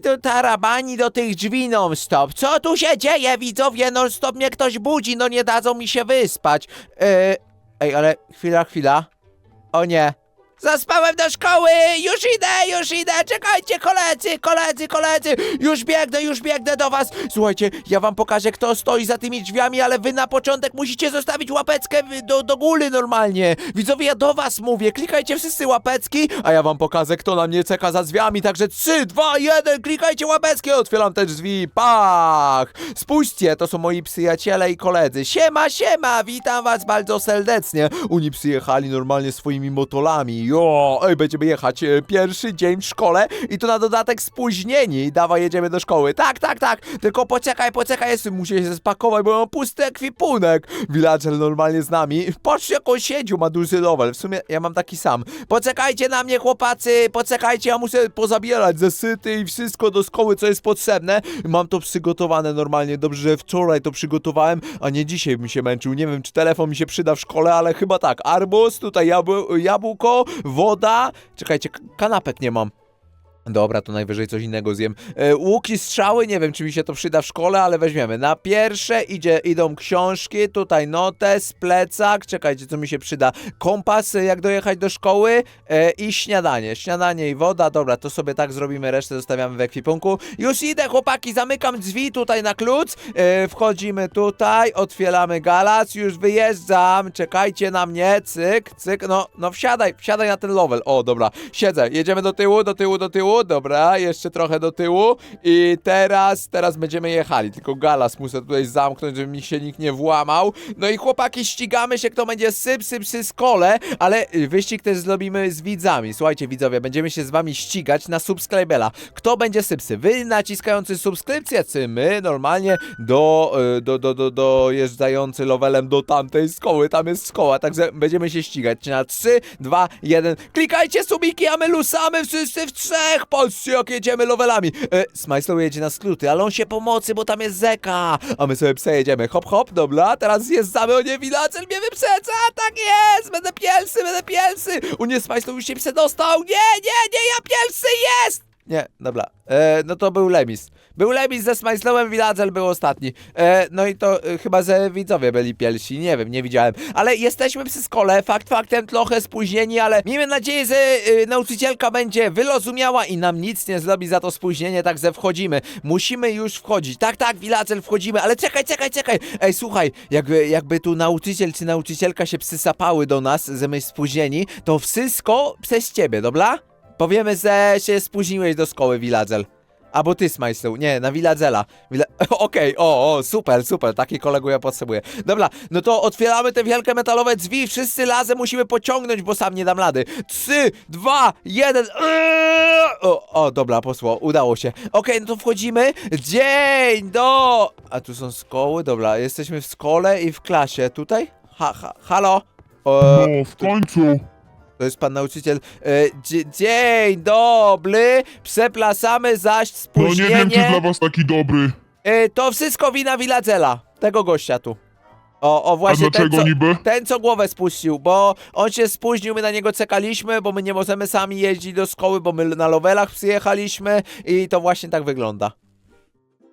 tu tarabani do tych drzwi non stop. Co tu się dzieje, widzowie? Non stop mnie ktoś budzi, no nie dadzą mi się wyspać. E, ej, ale chwila, chwila. O nie. Zaspałem do szkoły! Już idę, już idę! Czekajcie, koledzy, koledzy, koledzy! Już biegnę, już biegnę do was! Słuchajcie, ja wam pokażę, kto stoi za tymi drzwiami, ale wy na początek musicie zostawić łapeczkę do, do góry normalnie! Widzowie, ja do was mówię, klikajcie wszyscy łapeczki, a ja wam pokażę, kto na mnie czeka za drzwiami, także 3, 2, 1, klikajcie łapeczki, otwieram te drzwi, pach! Spójrzcie, to są moi przyjaciele i koledzy. Siema, siema, witam was bardzo serdecznie. Oni przyjechali normalnie swoimi motolami. Jo, ej, będziemy jechać e, pierwszy dzień w szkole i to na dodatek spóźnieni. Dawaj, jedziemy do szkoły. Tak, tak, tak, tylko poczekaj, poczekaj, jeszcze muszę się spakować, bo mam pusty ekwipunek. Villager normalnie z nami. Patrzcie, jak on ma duży level. W sumie ja mam taki sam. Poczekajcie na mnie, chłopacy, poczekajcie, ja muszę pozabierać zesyty i wszystko do szkoły, co jest potrzebne. Mam to przygotowane normalnie. Dobrze, że wczoraj to przygotowałem, a nie dzisiaj bym się męczył. Nie wiem, czy telefon mi się przyda w szkole, ale chyba tak. Arbuz, tutaj jabł jabłko, woda. Czekajcie, kanapek nie mam. Dobra, to najwyżej coś innego zjem. E, łuki, strzały, nie wiem, czy mi się to przyda w szkole, ale weźmiemy. Na pierwsze idzie, idą książki, tutaj notes, plecak, czekajcie, co mi się przyda. Kompas, jak dojechać do szkoły e, i śniadanie. Śniadanie i woda, dobra, to sobie tak zrobimy, resztę zostawiamy w ekwipunku. Już idę, chłopaki, zamykam drzwi tutaj na klucz, e, wchodzimy tutaj, otwieramy galac, już wyjeżdżam, czekajcie na mnie, cyk, cyk, no, no wsiadaj, wsiadaj na ten level. O, dobra, siedzę, jedziemy do tyłu, do tyłu, do tyłu, dobra, jeszcze trochę do tyłu i teraz, teraz będziemy jechali, tylko galas muszę tutaj zamknąć, żeby mi się nikt nie włamał. No i chłopaki, ścigamy się, kto będzie syp, syp, sy skole, ale y, wyścig też zrobimy z widzami. Słuchajcie, widzowie, będziemy się z wami ścigać na subskrybela. Kto będzie sypsy? Wy naciskający subskrypcję, czy my normalnie do, y, do, do, do, dojeżdżający levelem do tamtej szkoły, tam jest szkoła, także będziemy się ścigać. Na 3, 2, 1, klikajcie subiki, a my lusamy wszyscy w trzech, patrzcie jak jedziemy levelami. E, Smajslow jedzie na skróty, ale on się pomocy, bo tam jest zeka, a my sobie przejedziemy, hop, hop, dobra, teraz zjeżdżamy, o nie, Villager mnie wyprzedza, tak jest, będę pielsy, będę pielsy, u nie, Smajslow już się przedostał, nie, nie, nie, ja pielsy, jest! Nie, dobra. E, no to był Lemis. Był Lemis ze Smajslowem, Villager był ostatni. E, no i to e, chyba, że widzowie byli pierwsi, nie wiem, nie widziałem. Ale jesteśmy przy szkole, fakt faktem trochę spóźnieni, ale miejmy nadzieję, że e, nauczycielka będzie wyrozumiała i nam nic nie zrobi za to spóźnienie, także wchodzimy. Musimy już wchodzić. Tak, tak, Villager, wchodzimy, ale czekaj, czekaj, czekaj. Ej, słuchaj, jakby, jakby tu nauczyciel czy nauczycielka się przysapały do nas, że my spóźnieni, to wszystko przez ciebie, dobra? Powiemy, że się spóźniłeś do szkoły, Villager. Albo ty, Smajslow. Nie, na Villagela. Villa... Okej, o, o, super, super. Taki kolegu ja potrzebuję. Dobra, no to otwieramy te wielkie metalowe drzwi. Wszyscy razem musimy pociągnąć, bo sam nie dam rady. Trzy, dwa, jeden. O, o dobra, posło. Udało się. Okej, no to wchodzimy. Dzień do... A tu są szkoły? Dobra, jesteśmy w szkole i w klasie. Tutaj? Ha, ha, halo? E, No, w końcu. To jest pan nauczyciel. E, dzie- dzień dobry. Przepraszamy zaś No nie spóźnienie. wiem, czy dla was taki dobry. E, to wszystko wina Viladzela. Tego gościa tu. O, o A właśnie ten dlaczego co, niby? ten, co głowę spuścił, bo on się spóźnił, my na niego czekaliśmy, bo my nie możemy sami jeździć do szkoły, bo my na lowelach przyjechaliśmy i to właśnie tak wygląda.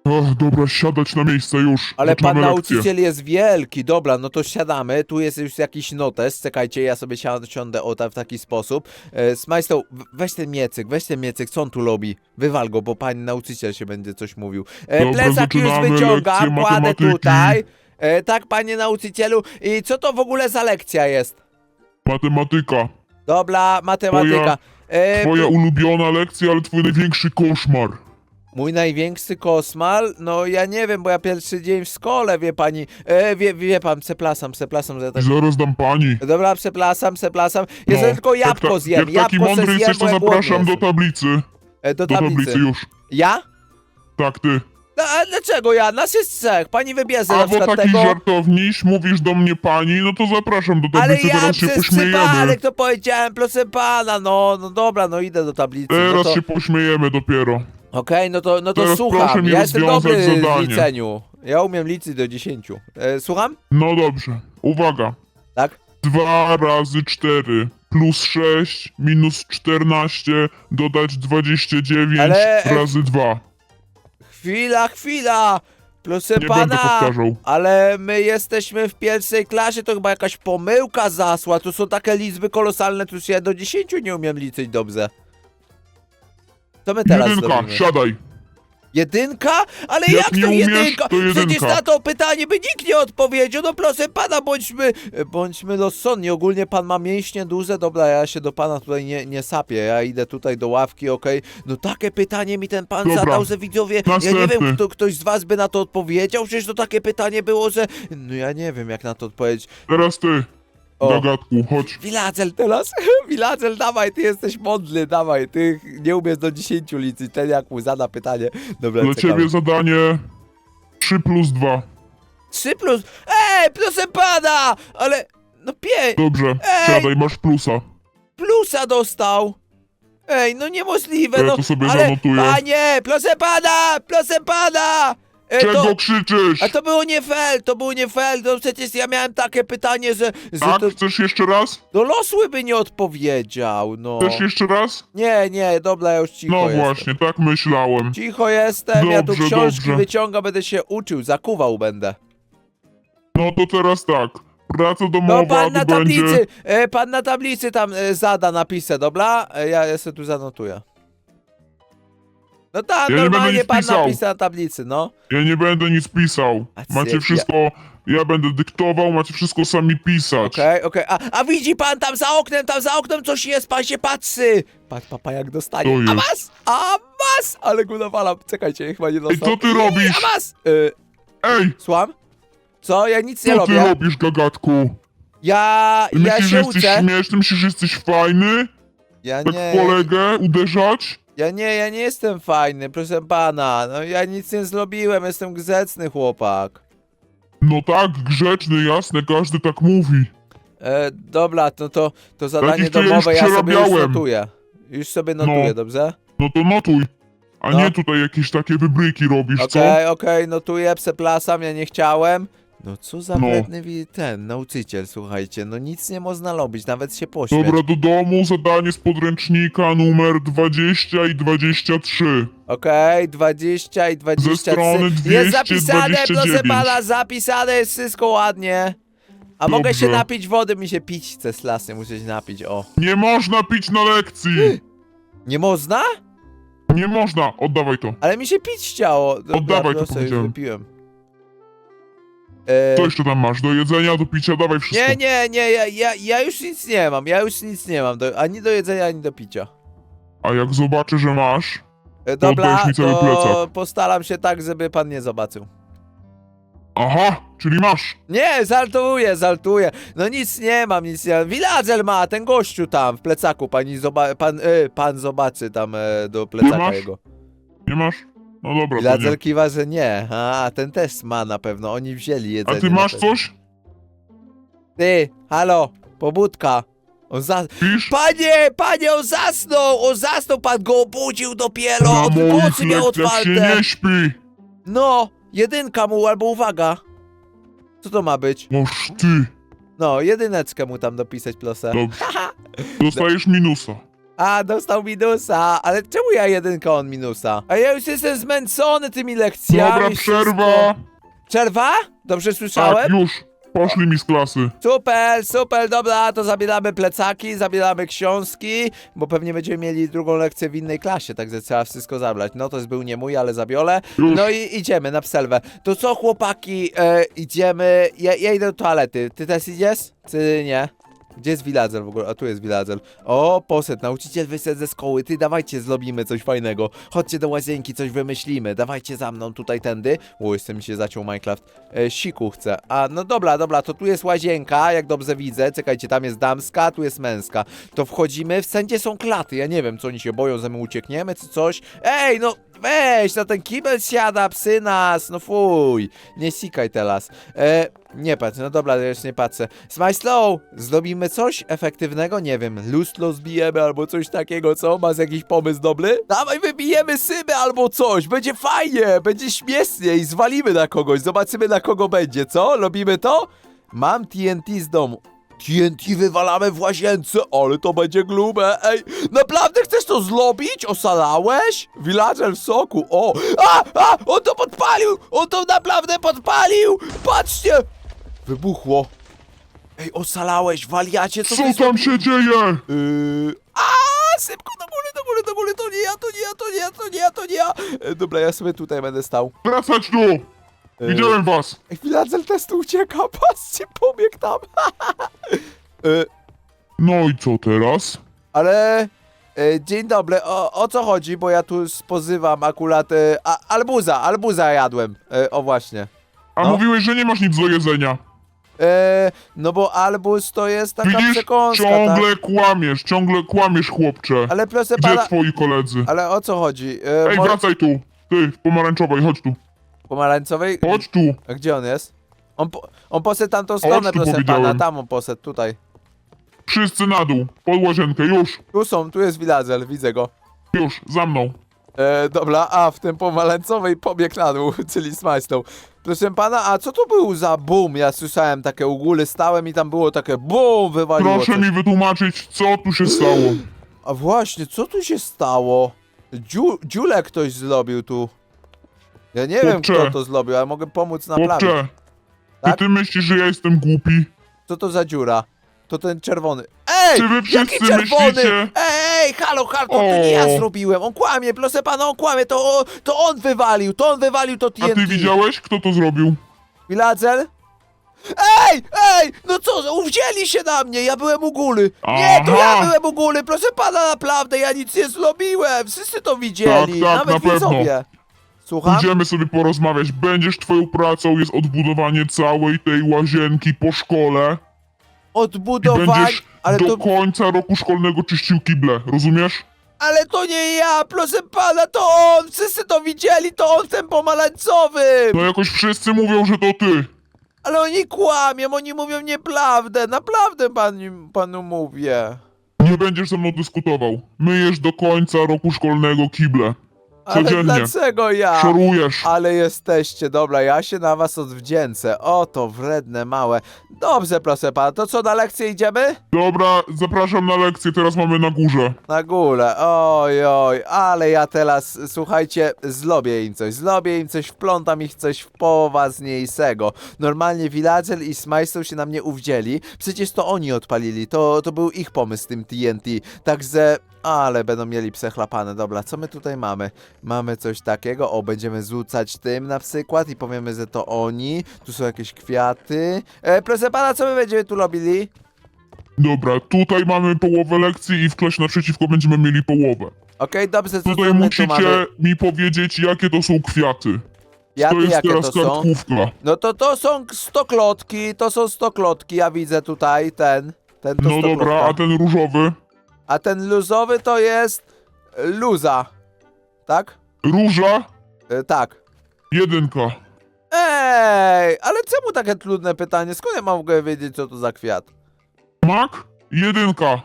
Ach, dobra, siadać na miejsce już. Ale pan Zaczynamy lekcję. nauczyciel jest wielki. Dobra, no to siadamy. Tu jest już jakiś notes. Czekajcie, ja sobie siad- siądę o ta, w taki sposób. E, Smajstow, w- weź ten miecyk, weź ten miecyk, co on tu robi? Wywal go, bo pan nauczyciel się będzie coś mówił. E, Dobra, plecak już zaczynamy wyciągam, lekcję kładę matematyki. tutaj. E, tak, panie nauczycielu. I co to w ogóle za lekcja jest? Matematyka. Dobra, matematyka. E, Twoja ulubiona lekcja, ale twój największy koszmar. Mój największy kosmal? No ja nie wiem, bo ja pierwszy dzień w szkole, wie pani. E, wie, wie pan, przepraszam, że ja tak... Zaraz dam pani. Dobra, przepraszam, przepraszam. Jeżeli No, tylko jabłko jak, ta, zjem, jak taki jabłko se mądry jesteś, to bo ja zapraszam do tablicy. E, do Do tablicy. tablicy już. Ja? Tak, ty. No, a dlaczego ja? Nas jest trzech. Pani wybierze na A bo przykład taki tego... żartowniś, mówisz do mnie pani, no to zapraszam do Ale tablicy, ja teraz się przez pośmiejemy. przypadek to powiedziałem, proszę pana, no, no dobra, no idę do tablicy. No Teraz to... się pośmiejemy dopiero. Okej, no to, no to Teraz słucham. proszę mi Ja jestem rozwiązać dobry w zadanie. liceniu. Ja umiem liczyć do dziesięciu. E, słucham? No dobrze. Uwaga. Tak? Dwa razy cztery. plus 6 minus 14 dodać 29 Ale- razy 2. Chwila, chwila! Proszę Nie będę pana, powtarzał. ale my jesteśmy w pierwszej klasie, to chyba jakaś pomyłka zasła. Tu są takie liczby kolosalne, tu już ja do 10 nie umiem liczyć dobrze. Co my teraz Jedynka, robimy? siadaj. Jedynka? Ale Jak jak, nie to umiesz, jedynka? to jedynka. Przecież na to pytanie by nikt nie odpowiedział. No proszę pana, bądźmy, bądźmy rozsądni. Ogólnie pan ma mięśnie duże. Dobra, ja się do pana tutaj nie, nie sapię. Ja idę tutaj do ławki, okej. No takie pytanie mi ten pan Dobra. zadał, że widzowie, ja nie Następny. wiem, kto, ktoś z was by na to odpowiedział. Przecież to takie pytanie było, że... No ja nie wiem, jak na to odpowiedzieć. Teraz ty, O. gagatku, chodź. Wiladzel teraz, Wiladzel, dawaj, ty jesteś mądry, dawaj, ty nie umiesz do 10 liczyć, ten jak mu zada pytanie. Dobra, Dla czekamy. ciebie zadanie 3 plus 2. 3 plus. Ej, proszę pana! Ale. No pięć. Dobrze, Ej! siadaj, masz plusa. Plusa dostał! Ej, no niemożliwe, Ja no. to sobie ale, zanotuję. Panie, proszę pana! Proszę pana! E, Czego to, krzyczysz? a to było nie fair, to było nie fair, no przecież ja miałem takie pytanie, że, że Tak, to chcesz jeszcze raz? do losły by nie odpowiedział, no. Chcesz jeszcze raz? Nie, nie, dobra, ja już cicho No jestem. właśnie, tak myślałem. Cicho jestem, ja tu Dobrze, książki dobrze. wyciągam, będę się uczył, zakuwał będę. No to teraz tak. Praca No domowa pan na to będzie... tablicy, e, pan na tablicy tam e, zada napisę, dobra? E, ja, ja sobie tu zanotuję. No tak, Ja nie będę normalnie nic pan pisał. napisze na tablicy, no. Ja nie będę nic pisał. A ty- Macie wszystko... Ja będę dyktował, macie wszystko sami pisać. Okej, okej. A, a widzi pan tam za oknem, tam za oknem coś jest, pan się patrzy. Patrz, papa jak dostanie. To A jest. mas! A mas! Ale go nawalam. Czekajcie, chyba nie dostał. co ty robisz? A mas! Y, Ej, słucham? Co? Ja nic nie co ty robię. robisz, gagatku? Ja, ja Myślisz, że się jesteś uczę. śmieszny? Myślisz, że jesteś fajny? Ja Tak nie, kolegę uderzać? Ja nie, ja nie jestem fajny, proszę pana. No ja nic nie zrobiłem, jestem grzeczny chłopak. No tak, grzeczny, jasne, każdy tak mówi. E, dobra, no to, to zadanie Takich to ja domowe już ja sobie już przerabiałem. notuję. Już sobie notuję, No. dobrze? No to notuj. A No. nie tutaj jakieś takie wybryki robisz, co? Okej, okej, notuję, przeplasam, ja nie chciałem. No co za No. wi- ten nauczyciel, słuchajcie, no nic nie można robić, nawet się pośmiać. Dobra, do domu zadanie z podręcznika numer 20 i 23. Okej, 20 i 23. strony Jest zapisane, 229. proszę pana, zapisane, jest wszystko ładnie. A mogę się Dobrze. napić wody, mi się pić chce z lasy, muszę się napić, o. Nie można pić na lekcji! Nie można? Nie można! Oddawaj to. Ale mi się pić chciało. Dobra, Oddawaj, to proszę, już powiedziałem. wypiłem. E, Co jeszcze tam masz? Do jedzenia, do picia, dawaj wszystko. nie, nie, nie, ja, ja, ja już nic nie mam, ja już nic nie mam, do, ani do jedzenia, ani do picia. A jak zobaczę, że masz, E, To Dobra, oddajesz mi cały to plecak. postaram się tak, żeby pan nie zobaczył. aha, czyli masz. Nie, żartuję, żartuję. No nic nie mam, nic nie mam. Wiladzel ma, ten gościu tam w plecaku, pani zoba pan, e, pan zobaczy tam e, do plecaka masz? jego. Nie masz? No dobra, to Wiladzel nie. kiwa, że nie. A, ten też ma na pewno, oni wzięli jedzenie. A ty na masz pewno. coś? Ty, halo, pobudka. On za... Pisz? Panie, panie, on zasnął, on zasnął, pan go obudził dopiero, Na on moich miał lekcjach się otwarte. nie śpi. No, jedynka mu, albo uwaga. Co to ma być? Oż ty. No, jedyneczkę mu tam dopisać, proszę. Dobrze. Dostajesz minusa. A, dostał minusa, ale czemu ja jedynka, on minusa? A ja już jestem zmęczony tymi lekcjami. Dobra, wszystko. przerwa. Przerwa? Dobrze słyszałem? Tak, już. Poszli mi z klasy. Super, super, dobra, to zabieramy plecaki, zabieramy książki, bo pewnie będziemy mieli drugą lekcję w innej klasie, także trzeba wszystko zabrać. No to jest był nie mój, ale zabiorę. Już. No i idziemy na przerwę. To co chłopaki, e, idziemy, ja, ja idę do toalety, ty też idziesz? Czy nie? Gdzie jest Villager w ogóle? A tu jest Villager. O, poszedł, nauczyciel wyszedł ze szkoły, ty dawajcie zrobimy coś fajnego. Chodźcie do łazienki, coś wymyślimy, dawajcie za mną tutaj tędy. O, jeszcze mi się zaciął Minecraft. E, siku chcę. A, no dobra, dobra, to tu jest łazienka, jak dobrze widzę. Czekajcie, tam jest damska, tu jest męska. To wchodzimy, wszędzie są klaty, ja nie wiem, co oni się boją, że my uciekniemy, czy coś. Ej, no weź, na ten kibel siada, psy nas, no fuj. Nie sikaj teraz. E, nie patrz, no dobra, już nie patrzę. Smile slow, zrobimy coś efektywnego? Nie wiem, lustro zbijemy albo coś takiego, co? Masz jakiś pomysł dobry? Dawaj, wybijemy sybę albo coś, będzie fajnie, będzie śmiesznie i zwalimy na kogoś, zobaczymy na kogo będzie, co? Robimy to? Mam TNT z domu. TNT wywalamy w łazience, ale to będzie grube, ej, naprawdę chcesz to zrobić? Osalałeś? Villager w soku, o, a, a, on to podpalił, on to naprawdę podpalił, patrzcie, wybuchło. Ej, osalałeś, waliacie, co Co tam się dzieje? Yy, a, szybko do góry, do góry, do góry, to nie ja, to nie ja, to nie ja, to nie ja, to nie ja. E, dobra, ja sobie tutaj będę stał. Wracać tu! E, Widziałem was! Villager testu ucieka, patrzcie, pobiegł tam. e, No i co teraz? ale, e, dzień dobry, o, o co chodzi, bo ja tu spozywam akurat, e, a, albuza, albuza jadłem, e, o właśnie. A No. mówiłeś, że nie masz nic do jedzenia. E, no bo albuz to jest taka Widzisz? przekąska, tak? Ciągle kłamiesz, ciągle kłamiesz, chłopcze. Ale proszę Gdzie pana, twoi koledzy? ale o co chodzi? E, Ej, mo- wracaj tu! Ty, w pomarańczowej, chodź tu. Pomarańczowej? Chodź tu! A gdzie on jest? On, po, on poszedł tamtą stronę, tu proszę powiedziałem. pana, tam on poszedł, tutaj. Wszyscy na dół, pod łazienkę, już! Tu są, tu jest villager, widzę go. Już, za mną. E, dobra, a w tym pomarańczowej pobiegł na dół, czyli smajsnął. Proszę pana, a co to był za boom? Ja słyszałem takie ugóle, stałem i tam było takie boom, wywaliło Proszę coś. mi wytłumaczyć, co tu się stało. A właśnie, co tu się stało? Dziu, ktoś zrobił tu. Ja nie wiem, Chłopcze. kto to zrobił, ale mogę pomóc naprawić. Chłopcze, Tak? czy ty myślisz, że ja jestem głupi? Co to za dziura? To ten czerwony. Ej! Czy wy Jaki wszyscy czerwony? myślicie- Ej, ej, halo, halo, to nie ja zrobiłem. On kłamie, proszę pana, on kłamie, to, to on wywalił, to on wywalił to A TNT. ty widziałeś, kto to zrobił? Villager? Ej, ej, no co, uwzięli się na mnie, ja byłem u góry. Nie, to ja Aha. byłem u góry, proszę pana, naprawdę, ja nic nie zrobiłem. Wszyscy to widzieli, Tak, tak, nawet na pewno. widzowie. Słucham? Pójdziemy sobie porozmawiać. Będziesz twoją pracą jest odbudowanie całej tej łazienki po szkole i Odbudować, będziesz ale do to, końca roku szkolnego czyścił kible, rozumiesz? ale to nie ja, proszę pana, to on, wszyscy to widzieli, to on w tym pomarańczowym. No jakoś wszyscy mówią, że to ty. Ale oni kłamią, oni mówią nieprawdę, naprawdę pan, panu mówię. Nie będziesz ze mną dyskutował. Myjesz do końca roku szkolnego kible. Ale Codziennie. dlaczego ja? Szorujesz. Ale jesteście, dobra, ja się na was odwdzięcę. O, to wredne, małe. Dobrze, proszę pana, to co, na lekcję idziemy? Dobra, zapraszam na lekcję, teraz mamy na górze. Na górę, oj, oj, ale ja teraz, słuchajcie, zlobię im coś, zlobię im coś, wplątam ich coś poważniejszego. Normalnie Villager i Smajstow się na mnie uwdzieli, przecież to oni odpalili, to, to był ich pomysł z tym TNT, także, ale będą mieli przechlapane, dobra, co my tutaj mamy? Mamy coś takiego, o, będziemy rzucać tym na przykład i powiemy, że to oni, tu są jakieś kwiaty. E, proszę pana, co my będziemy tu robili? Dobra, tutaj mamy połowę lekcji i w klasie naprzeciwko będziemy mieli połowę. Okej, dobrze, co Tutaj tu my tu musicie mamy? mi powiedzieć, jakie to są kwiaty. Jakie, to jest jakie teraz to są? kartkówka. No to to są stoklotki, to są stoklotki, ja widzę tutaj ten, ten to No stoklotka. dobra, a ten różowy? A ten luzowy to jest luza, tak? Róża? E, tak. Jedynka. Ej, ale czemu takie trudne pytanie? Skąd ja mogę wiedzieć, co to za kwiat? Mak? Jedynka.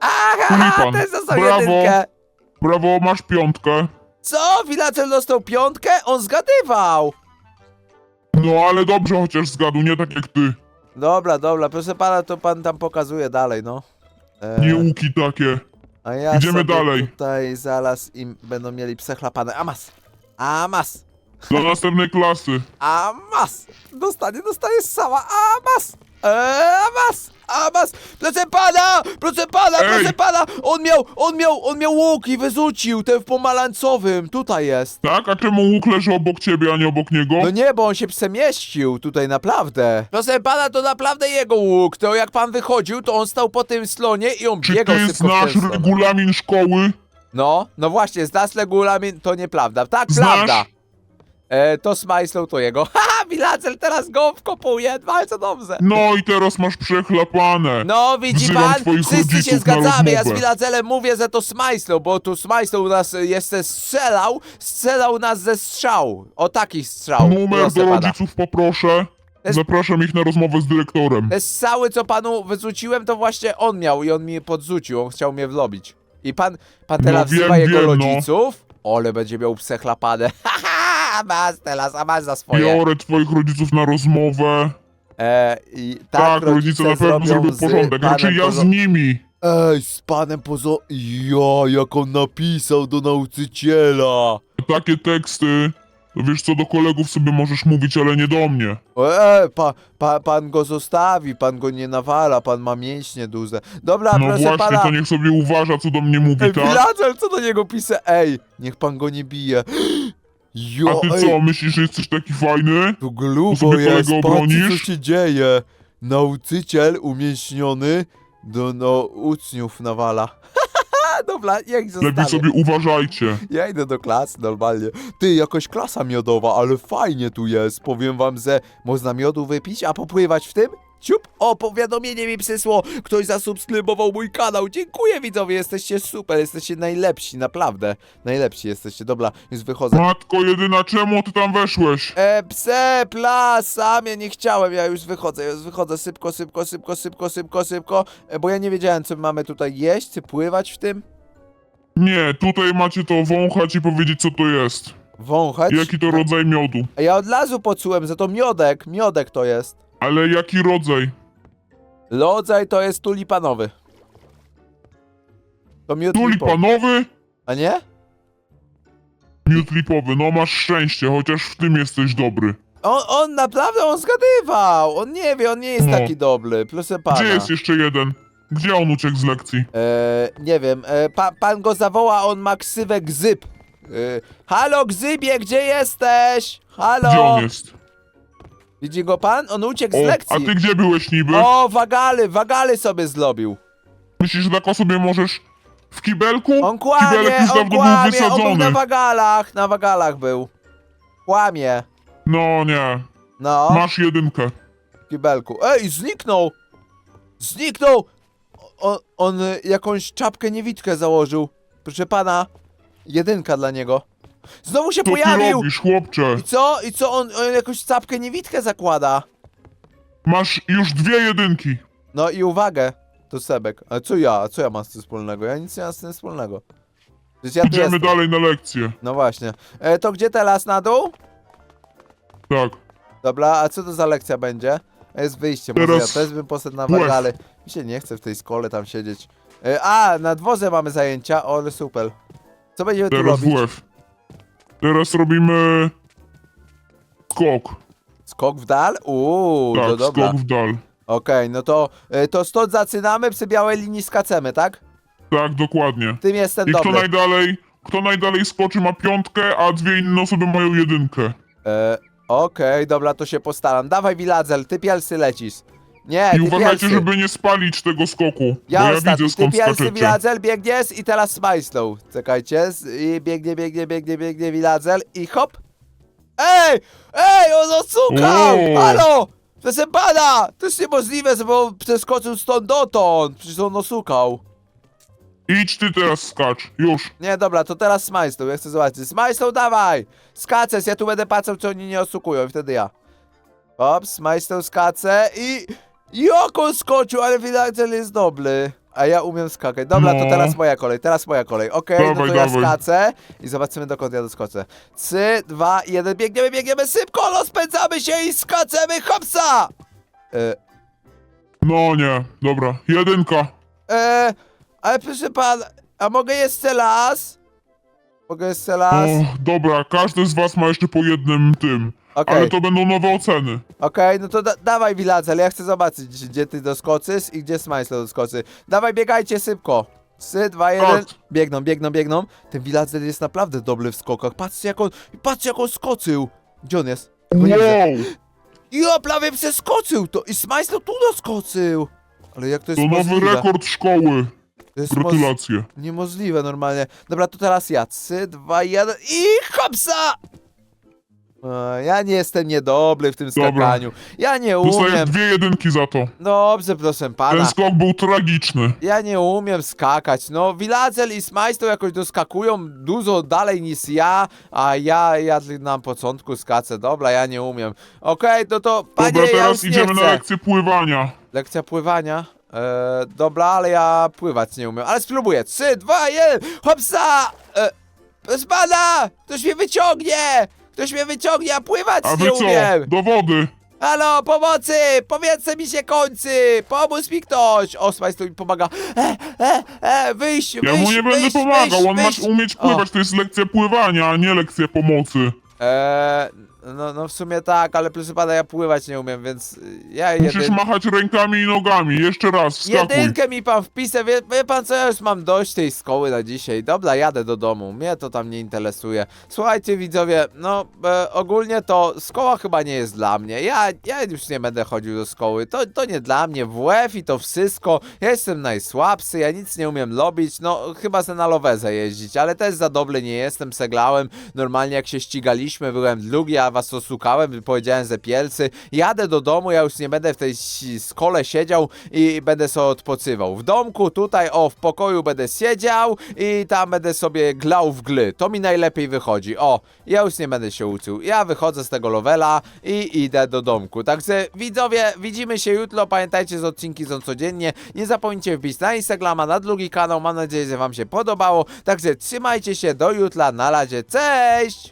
Aha, Tulipan. też dostał Brawo. jedynkę. Brawo, masz piątkę. Co? Villager dostał piątkę? On zgadywał. No ale dobrze chociaż zgadł, nie tak jak ty. Dobra, dobra, proszę pana, to pan tam pokazuje dalej, no. E, Nie łuki takie. A ja Idziemy sobie dalej. tutaj zaraz im będą mieli przechlapane. Amas! Amas! Do następnej klasy. Amas! Dostanie, dostanie strzała. Amas! Eee, Amas! Amas! Proszę pana! Proszę pana! Ej! Proszę pana! On miał, on miał, on miał łuk i wyrzucił ten w pomarańczowym. Tutaj jest. Tak? A czemu łuk leży obok ciebie, a nie obok niego? No nie, bo on się przemieścił tutaj naprawdę. Proszę pana, to naprawdę jego łuk. To jak pan wychodził, to on stał po tym slonie i on Czy biegał ty szybko znasz stronę. regulamin szkoły? No, no właśnie, znasz regulamin, to nieprawda. Tak, Znasz? prawda. E, to Smajslow to jego. Haha, Villager teraz go wkopuje, bardzo dobrze. No i teraz masz przechlapane. No, widzi Wzywam pan, twoich wszyscy się rodziców na zgadzamy. Ja z rozmowę. Villagerem mówię, że to Smajslow, bo tu Smajslow nas jeszcze strzelał, strzelał nas ze strzał. O takich strzał. Numer proszę do pana. rodziców poproszę. Zapraszam ich na rozmowę z dyrektorem. Te strzały, co panu wyrzuciłem, to właśnie on miał i on mi podrzucił, on chciał mnie wlobić. I pan, pan teraz No wiem, wzywa jego wiem, no. rodziców? Ole, będzie miał przechlapane. Haha, a masz teraz, a masz za swoje. Biorę twoich rodziców na rozmowę. E, i tak, Tak, rodzice na pewno zrobią z porządek. panem Znaczy ja z nimi. Ej, z panem pozo... Ja, jak on napisał do nauczyciela. Takie teksty, to wiesz co, do kolegów sobie możesz mówić, ale nie do mnie. E, pa, pa, pan go zostawi, pan go nie nawala, pan ma mięśnie duże. Dobra, No proszę właśnie, pana. to niech sobie uważa, co do mnie mówi, Ej, tak? Villager, co do niego pisze? Ej, niech pan go nie bije. Jo, A ty ej, co, myślisz, że jesteś taki fajny? tu grubo sobie jest, patrzcie co obronisz? się dzieje. Nauczyciel umięśniony do no, uczniów nawala. Dobra, niech Lepiej sobie uważajcie. Ja idę do klasy normalnie. Ty, jakoś klasa miodowa, ale fajnie tu jest. Powiem wam, że można miodu wypić, a popływać w tym? Ciup! O, powiadomienie mi przysło! Ktoś zasubskrybował mój kanał. Dziękuję widzowie, jesteście super, jesteście najlepsi, naprawdę. Najlepsi jesteście. Dobra, już wychodzę. Matko jedyna, czemu ty tam weszłeś? E, pse, pla, sam ja nie chciałem, ja już wychodzę, już wychodzę szybko, szybko, szybko, szybko, szybko, szybko, e, bo ja nie wiedziałem, co my mamy tutaj jeść, czy pływać w tym, Nie, tutaj macie to wąchać i powiedzieć, co to jest. wąchać. Jaki to rodzaj miodu. Ja od razu poczułem, że to miodek, miodek to jest. Ale jaki rodzaj? Rodzaj to jest tulipanowy. To miód lipowy. Tulipanowy? A nie? Miód lipowy, no masz szczęście, chociaż w tym jesteś dobry. On, on naprawdę, on zgadywał. On nie wie, on nie jest No. taki dobry, proszę pana. Gdzie jest jeszcze jeden? Gdzie on uciekł z lekcji? E, nie wiem, e, pa, pan go zawoła, on ma ksywę Gzyb. E, halo Gzybie, gdzie jesteś? Halo? Gdzie on jest? Widzi go pan? On uciekł z O, lekcji. a ty gdzie byłeś niby? O, wagaly, wagaly sobie zrobił. Myślisz, że tak o sobie możesz w kibelku? On kłamie, Kibelek już on dawno był kłamie, on był wysadzony. na wagalach, na wagalach był. Kłamie. No nie, No, masz jedynkę. w kibelku. Ej, zniknął! Zniknął! On, on y, jakąś czapkę niewidkę założył. Proszę pana, jedynka dla niego. Znowu się Co ty pojawił! robisz, chłopcze? I co? I co? On, on jakąś czapkę niewidkę zakłada. Masz już dwie jedynki. No i uwagę, to Sebek. A co ja? A co ja mam z tym wspólnego? Ja nic nie mam z tym wspólnego. Przecież ja tu Idziemy jestem. dalej na lekcję. No właśnie. E, to gdzie teraz na dół? Tak. Dobra, a co to za lekcja będzie? Jest wyjście, Teraz ja też bym poszedł na WF. wagale. Mi się nie chce w tej szkole tam siedzieć. E, a, na dworze mamy zajęcia, o, ale super. Co będziemy tu Teraz robić? WF. Teraz robimy... Skok. Skok w dal? Uuu, Tak, to dobra. skok w dal. Okej, no to, e, to stąd zaczynamy, przy białej linii skacemy, tak? Tak, dokładnie. Tym jestem I kto dobry. najdalej, kto najdalej skoczy ma piątkę, a dwie inne osoby mają jedynkę. E, Okej, dobra, to się postaram. Dawaj, Viladzel, ty pierwszy lecisz. Nie, I ty uważajcie, pierwszy. żeby nie spalić tego skoku, Ja bo ja ostatni, widzę ty skąd pierwszy skaczecie. Viladzel biegniesz i teraz Smajslow. Czekajcie, z- i biegnie, biegnie, biegnie, biegnie Viladzel i hop. Ej, ej, on odsukał! Wow. Halo! Proszę pana! To jest niemożliwe, żeby on przeskoczył stąd dotąd. Przecież on osukał. Idź ty teraz skacz, już. Nie, dobra, to teraz Smajslow, ja chcę zobaczyć. Smajslow, dawaj! Skaces, ja tu będę patrzył, czy oni nie osukują i wtedy ja. Hop, Smajslow skacze i... Jak on skoczył, ale Villager jest dobry. A ja umiem skakać. Dobra, to No. teraz moja kolej, teraz moja kolej. Okej, no to Dawaj, ja dawaj. skaczę i zobaczymy dokąd ja doskoczę. 3, 2, 1, biegniemy, biegniemy szybko, rozpędzamy się i skaczemy, hopsa! E, No nie, dobra, jedynka. e, ale proszę pan, a mogę jeszcze raz? Mogę jeszcze raz? O, dobra, każdy z was ma jeszcze po jednym tym. Okej. Ale to będą nowe oceny. Okej, no to da dawaj Viladzel, ja chcę zobaczyć, gdzie ty doskoczysz i gdzie Smajslo doskoczy. Dawaj, biegajcie szybko. 3, 2, 1. Tak. Biegną, biegną, biegną. Ten Viladzel jest naprawdę dobry w skokach. Patrzcie jak on, patrzcie jak on skoczył. Gdzie on jest? Go nie widzę. Prawie przeskoczył to i Smajslo tu doskoczył. Ale jak to jest to nowy możliwe? rekord szkoły. To jest moz Gratulacje. niemożliwe normalnie. Dobra, to teraz ja. 3, 2, 1 i hopsa! E, Ja nie jestem niedobry w tym Dobra. skakaniu. Ja nie umiem. dwie jedynki za to. Dobrze, proszę pana. Ten skok był tragiczny. Ja nie umiem skakać. No, Viladzel i Smajsto jakoś doskakują dużo dalej niż ja, a ja, ja na początku skaczę. Dobra, ja nie umiem. Okej, no to panie, Dobra, ja teraz już nie idziemy na chcę. lekcję pływania. Lekcja pływania. E, dobra, ale ja pływać nie umiem. Ale spróbuję. 3, 2, 1, hopsa! E, proszę pana! Ktoś mnie wyciągnie! Ktoś mnie wyciągnie, a pływać A nie co? umiem! Do wody. Halo, pomocy! Powietrze mi się kończy! Pomóż mi ktoś! O, Smajs mi pomaga. E, e, e, wyjść, Ja wyjść, mu nie będę wyjść, pomagał, wyjść, on ma wyjść. umieć O. pływać, to jest lekcja pływania, a nie lekcja pomocy. Eee, no, no w sumie tak, ale proszę pana, ja pływać nie umiem, więc ja Musisz jedyn... machać rękami i nogami, jeszcze raz, wskakuj. Jedynkę mi pan wpisę, wie, wie pan co, ja już mam dość tej szkoły na dzisiaj. Dobra, jadę do domu, mnie to tam nie interesuje. Słuchajcie widzowie, no e, ogólnie to szkoła chyba nie jest dla mnie. Ja, ja już nie będę chodził do szkoły, to, to nie dla mnie. WF i to wszystko, ja jestem najsłabszy, ja nic nie umiem robić, no chyba se na lowezę jeździć, ale też za dobry nie jestem, seglałem. Normalnie jak się ścigaliśmy, byłem drugi, a was oszukałem, powiedziałem ze pielcy. Jadę do domu, ja już nie będę w tej szkole siedział i będę sobie odpoczywał. W domku tutaj, o, w pokoju będę siedział i tam będę sobie glał w gly. To mi najlepiej wychodzi. O, ja już nie będę się uczył. Ja wychodzę z tego levela i idę do domku. Także widzowie, widzimy się jutro. Pamiętajcie, że odcinki są codziennie. Nie zapomnijcie wbić na Instagrama, na drugi kanał. Mam nadzieję, że wam się podobało. Także trzymajcie się do jutra. Na razie, cześć!